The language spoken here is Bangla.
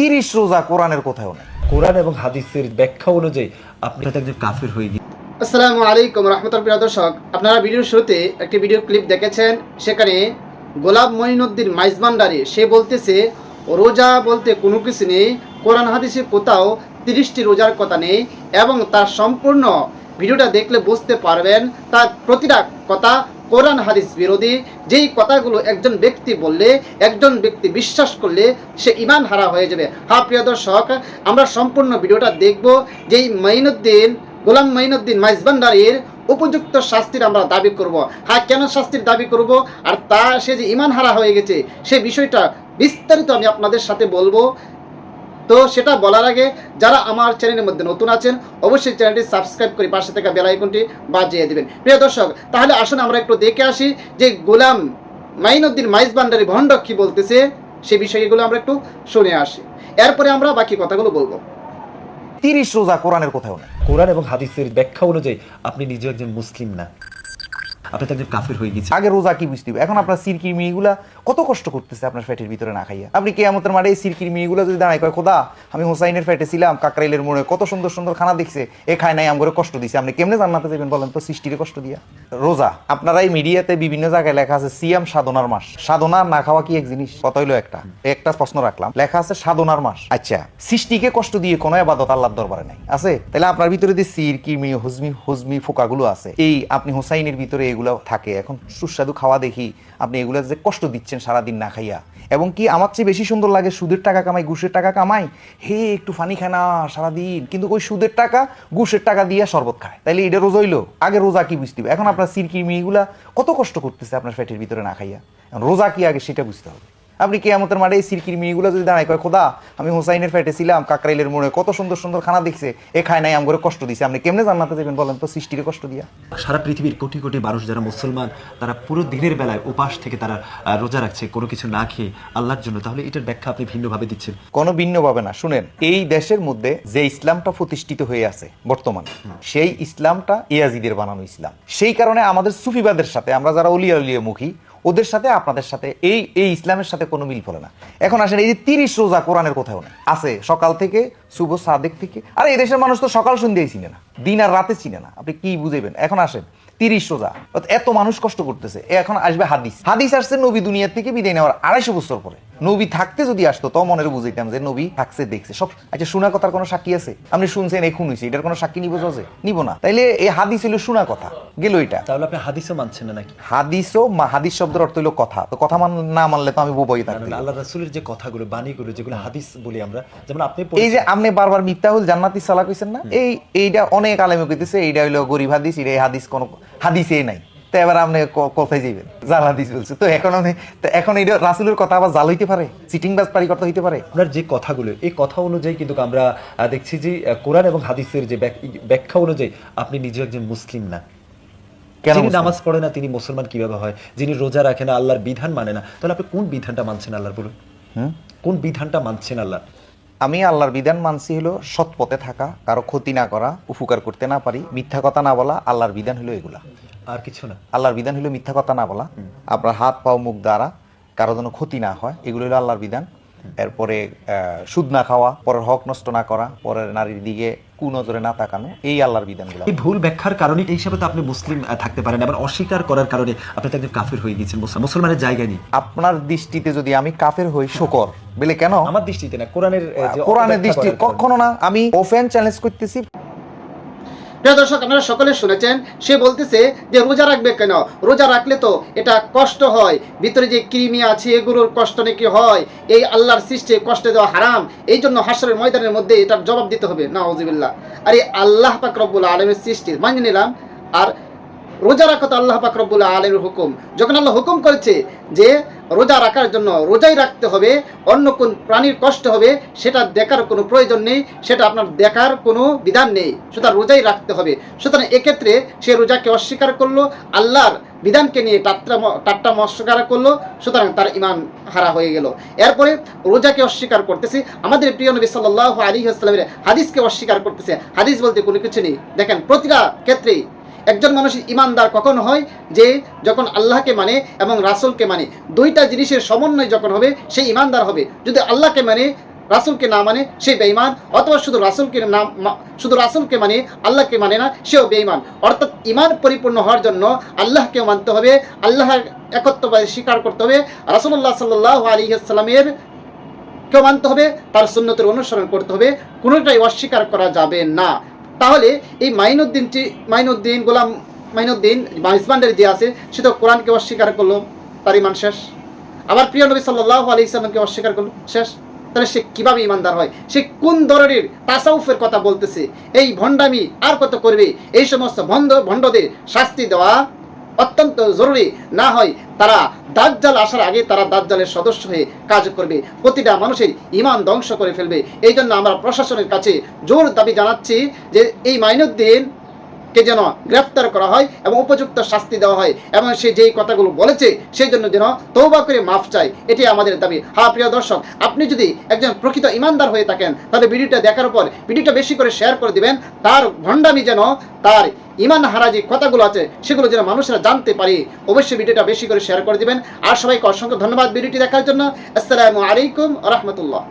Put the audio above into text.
তিরিশ রোজা কোরআনের কোথাও নেই। কোরআন এবং হাদিসের ব্যাখ্যা অনুযায়ী আপনি একজন কাফির হয়ে গিয়ে আসসালামু আলাইকুম রহমতুল প্রিয় দর্শক আপনারা ভিডিওর শুরুতে একটি ভিডিও ক্লিপ দেখেছেন সেখানে গোলাপ মঈনুদ্দিন মাইজবান্ডারি সে বলতেছে রোজা বলতে কোনো কিছু নেই কোরআন হাদিসে কোথাও তিরিশটি রোজার কথা নেই এবং তার সম্পূর্ণ ভিডিওটা দেখলে বুঝতে পারবেন তার প্রতিটা কথা কোরআন হাদিস বিরোধী, যেই কথাগুলো একজন ব্যক্তি বললে, একজন ব্যক্তি বিশ্বাস করলে সে ইমান হারা হয়ে যাবে। হা প্রিয় দর্শক, আমরা সম্পূর্ণ ভিডিওটা দেখব যেই মাইনুদ্দিন, গোলাম মাইনুদ্দিন মাইজবান্ডারির উপযুক্ত শাস্তির আমরা দাবি করব। হ্যাঁ কেন শাস্তির দাবি করব? আর তা সে যে ইমান হারা হয়ে গেছে, সে বিষয়টা বিস্তারিত আমি আপনাদের সাথে বলব। তো সেটা বলার আগে যারা আমার চ্যানেলের মধ্যে নতুন আছেন, অবশ্যই চ্যানেলটি সাবস্ক্রাইব করে পাশে থাকা বেল আইকনটি বাজিয়ে দিবেন। প্রিয় দর্শক, তাহলে আসুন আমরা একটু দেখে আসি যে গোলাম মাইনুদ্দিন মাইজ ভান্ডারি ভণ্ড কি বলতেছে, সে বিষয়গুলো আমরা একটু শুনে আসি। এরপরে আমরা বাকি কথাগুলো বলব। তিরিশ রোজা কোরআনের কোথাও নেই কোরআন এবং হাদিসের ব্যাখ্যা অনুযায়ী আপনি নিজে একজন মুসলিম না। আপনি তো একজন কাফির হয়ে গেছেন। আগে রোজা কি বুঝতে এখন আপনার সিরকির মিনিগুলা কত কষ্ট করতেছে আপনার ফ্যাটের ভিতরে না খাইয়া। আপনি কেয়ামতের মাঠে এই সিরকির মিনিগুলা যদি দাঁড়ায় কয়, খোদা, আমি হোসাইনের ফ্যাটে ছিলাম, কাকরাইলের মোড়ে কত সুন্দর সুন্দর খানা দেখছে, এ খায় নাই, আমগরে কষ্ট দিছে, আপনি কেমনে জান্নাতে যাবেন বলেন তো, সৃষ্টিরে কষ্ট দিয়া? রোজা, আপনারা এই মিডিয়াতে বিভিন্ন জায়গায় লেখা আছে, সিয়াম সাধনার মাস। সাধনা না খাওয়া কি এক জিনিস? কত হইল একটা। একটা প্রশ্ন রাখলাম, লেখা আছে, সাধনার মাস। আচ্ছা সৃষ্টিকে কষ্ট দিয়ে কোনো আবাদত আল্লাহর দরবারে নাই। আছে? তাহলে আপনার ভিতরে যে সির কিমি হুজমি হুজমি ফোকাগুলো আছে, এই আপনি হোসাইনের ভিতরে এগুলো থাকে। এখন সুস্বাদু খাওয়া দেখি আপনি এগুলো যে কষ্ট দিচ্ছেন সারাদিন না খাইয়া। এবং কি আমার চেয়ে বেশি সুন্দর লাগে সুদের টাকা কামাই, ঘুষের টাকা কামাই। হে, একটু ফানি খায় না সারাদিন। কিন্তু ওই সুদের টাকা, ঘুষের টাকা দিয়ে শরবত খায়। তাইলে এটা রোজা হইল, আগে রোজা কি বুঝতে এখন আপনার সিরকির মেয়েগুলা কত কষ্ট করতেছে আপনার ফ্যাটের ভিতরে না খাইয়া। রোজা কি আগে সেটা বুঝতে হবে। আপনি কেয়ামতের মাঠে এই সিরকির মিনিগুলো যদি দাঁড়ায় কয় খোদা আমি হোসাইনের ফ্যাটে ছিলাম কাকরাইলের মোড়ে কত সুন্দর সুন্দর খানা দেখছে এ খায় নাই আমগরে কষ্ট দিছে। আপনি কেমনে জান্নাতে যাবেন বলেন তো সৃষ্টিরে কষ্ট দিয়া? সারা পৃথিবীর কোটি কোটি মানুষ যারা মুসলমান তারা পুরো দিনের বেলায় উপাস থেকে তারা রোজা রাখছে কোনো কিছু না খেয়ে আল্লাহর জন্য। তাহলে এটার ব্যাখ্যা আপনি ভিন্নভাবে দিচ্ছেন। কোনো ভিন্ন পাবে না। শুনেন এই দেশের মধ্যে যে ইসলামটা প্রতিষ্ঠিত হয়ে আছে বর্তমানে সেই ইসলামটা ইয়াজিদের বানানো ইসলাম। সেই কারণে আমাদের সুফিবাদের সাথে আমরা যারা অলিয়া উলিয়া মুখী ওদের সাথে, আপনাদের সাথে, এই এই ইসলামের সাথে কোনো মিল ফলে না। এখন আসেন, এই যে তিরিশ রোজা কোরআনের কোথাও না আছে, সকাল থেকে, শুভ সাদেক থেকে। আর, এই দেশের মানুষ তো সকাল সন্ধ্যায় চিনে না, দিন আর রাতে চিনে না। আপনি কি বুঝেবেন এখন আসেন, তিরিশ রোজা। এত মানুষ কষ্ট করতেছে এখন আসবে হাদিস। হাদিস আসছে নবী দুনিয়ার থেকে বিদায় নেওয়ার আড়াইশো বছর পরে। নবী থাকতে যদি আসতো তো মনের বুঝাইতাম যে নবী থাকছে দেখছে। সব আচ্ছা শোনা কথার কোনো সাক্ষী আছে? আপনি শুনছেন এখন হয়েছে এটার কোনো সাক্ষী নিব যে নিব না। তাইলে এই হাদিস হইল শোনা কথা। গেল এটা। তাহলে আপনি হাদিসও মানছেন না নাকি? হাদিসও হাদিস শব্দের অর্থ হইল কথা। তো কথা মান না মানলে তো আমি বোবই থাকতে কারণ আল্লাহ রাসূলের যে কথাগুলো বাণীগুলো যেগুলো হাদিস বলি আমরা যেমন আপনি এই যে আপনি বারবার মিথ্যা হল জান্নাতি সালা কইছেন না? এই এইটা অনেক আলেমে কইতেছে এইটা হইল গরিব হাদিস এটা এই হাদিস কোন হাদিসে নাই। তো এবার আপনি কোথায় জাল হাদিস বলছে। তো এখন আপনি এখন রাসুলের কথা আবার জাল হইতে পারে? চিটিং বাজ পারি কথা হইতে পারে? আপনার যে কথাগুলো এই কথা অনুযায়ী কিন্তু আমরা দেখছি যে কোরআন এবং হাদিসের যে ব্যাখ্যা অনুযায়ী আপনি নিজে একজন মুসলিম না। যিনি নামাজ পড়ে না তিনি মুসলমান কীভাবে হয়? যিনি রোজা রাখে না আল্লাহর বিধান মানে না। তাহলে আপনি কোন বিধানটা মানছেন আল্লাহর বলুন? কোন বিধানটা মানছেন আল্লাহ আমি আল্লাহর বিধান মানছি হলো সৎ পথে থাকা কারও ক্ষতি না করা উপকার করতে না পারি মিথ্যা কথা না বলা আল্লাহর বিধান হলো এগুলা। আর কিছু না। আল্লাহর বিধান হলো মিথ্যা কথা না বলা। আপনার হাত পাও মুখ দ্বারা কারও যেন ক্ষতি না হয় এগুলো হলো আল্লাহর বিধান। এরপরে সুদ না খাওয়া পরের হক নষ্ট না করা পরের নারীর দিকে কুনজরে না তাকানো এই আল্লাহর বিধানগুলো। এই ভুল ব্যাখ্যার কারণে এই হিসাবে তো আপনি মুসলিম থাকতে পারেন আবার অস্বীকার করার কারণে আপনি তো একজন কাফির হয়ে গেছেন মুসলমান- মুসলমানের জায়গা নেই। আপনার দৃষ্টিতে যদি আমি কাফের হই শকর। বলে কেন? আমার দৃষ্টিতে না কোরআনের কোরআনের দৃষ্টি কখনো না আমি ওফেন চ্যালেঞ্জ করতেছি। প্রিয় দর্শক, আপনারা সকলে শুনেছেন, সে বলতেছে যে রোজা রাখবে কেন? রোজা রাখলে তো এটা কষ্ট হয়, ভিতরে যে কৃমি আছে, এগুলোর কষ্ট নাকি হয়, এই আল্লাহর সৃষ্টি কষ্ট দেওয়া হারাম এই জন্য হাসরের ময়দানের মধ্যে এটার জবাব দিতে হবে না ওজিবিল্লা আরে আল্লাহ পাক রব্বুল আলমের সৃষ্টি মানিয়ে নিলাম, আর রোজা রাখা তো আল্লাহ পাক রব্বুল আলমের হুকুম। যখন আল্লাহ হুকুম করেছে যে রোজা রাখার জন্য রোজাই রাখতে হবে, অন্য কোন প্রাণীর কষ্ট হবে, সেটা দেখার কোনো প্রয়োজন নেই, সেটা আপনার দেখার কোনো বিধান নেই। সুতরাং রোজাই রাখতে হবে। সুতরাং এক্ষেত্রে সে রোজাকে অস্বীকার করল, আল্লাহর বিধানকে নিয়ে টাট্টা টাট্টা অস্বীকার করল, সুতরাং তার ইমান হারা হয়ে গেল। এরপরে রোজাকে অস্বীকার করতেছে। আমাদের প্রিয় নবী সাল্লাহ আলী আসসালামের হাদিসকে অস্বীকার করতেছে। হাদিস বলতে কোনো কিছু নেই। দেখেন, প্রতিটা ক্ষেত্রেই একজন মানুষ ইমানদার কখন হয় যে যখন আল্লাহকে মানে এবং রাসূলকে মানে দুইটা জিনিসের সমন্বয় যখন হবে সেই ইমানদার হবে। যদি আল্লাহকে মানে রাসুলকে না মানে সে বেঈমান। অথবা শুধু রাসুলকে না শুধু রাসুলকে মানে আল্লাহকে মানে না, সেও বেঈমান। অর্থাৎ ইমান পরিপূর্ণ হওয়ার জন্য আল্লাহকেও মানতে হবে, আল্লাহর একত্ববাদ স্বীকার করতে হবে। রাসুল্লাহ সাল্লাহ আলী আসসালামের কেউ মানতে হবে, তার সুন্নতের অনুসরণ করতে হবে। কোনোটাই অস্বীকার করা যাবে না। তাহলে এই মাইনুদ্দিনটি মাইনুদ্দিন গোলাম মাইনুদ্দিন ইসমান্ডারি যে আছে, সে তো কোরআনকে অস্বীকার করল, তার ইমান শেষ। আবার প্রিয় নবী সাল্লাহ আলি ইসলামকে অস্বীকার করল, শেষ। তাহলে সে কীভাবে ইমানদার হয়? সে কোন ধরনের তাসাউফের কথা বলতেছে? এই ভণ্ডামি আর কত করবে? এই সমস্ত ভণ্ড ভণ্ডদের শাস্তি দেওয়া অত্যন্ত জরুরি না হয় তারা দাজ্জাল আসার আগে তারা দাজ্জালের সদস্য হয়ে কাজ করবে। প্রতিটা মানুষের ইমান ধ্বংস করে ফেলবে। এই জন্য আমরা প্রশাসনের কাছে জোর দাবি জানাচ্ছি যে এই মাইনুদ্দিন কে যেন গ্রেফতার করা হয় এবং উপযুক্ত শাস্তি দেওয়া হয়। এবং সে যেই কথাগুলো বলেছে, সেই জন্য যেন তৌবা করে মাফ চাই এটি আমাদের দাবি। হ্যাঁ প্রিয় দর্শক, আপনি যদি একজন প্রকৃত ইমানদার হয়ে থাকেন, তাহলে ভিডিওটা দেখার পর ভিডিওটা বেশি করে শেয়ার করে দিবেন। তার ভণ্ডামি যেন, তার ইমান হারা যে কথাগুলো আছে, সেগুলো যেন মানুষরা জানতে পারে। অবশ্যই ভিডিওটা বেশি করে শেয়ার করে দিবেন। আর সবাইকে অসংখ্য ধন্যবাদ ভিডিওটি দেখার জন্য। আসসালামু আলাইকুম রহমতুল্লাহ।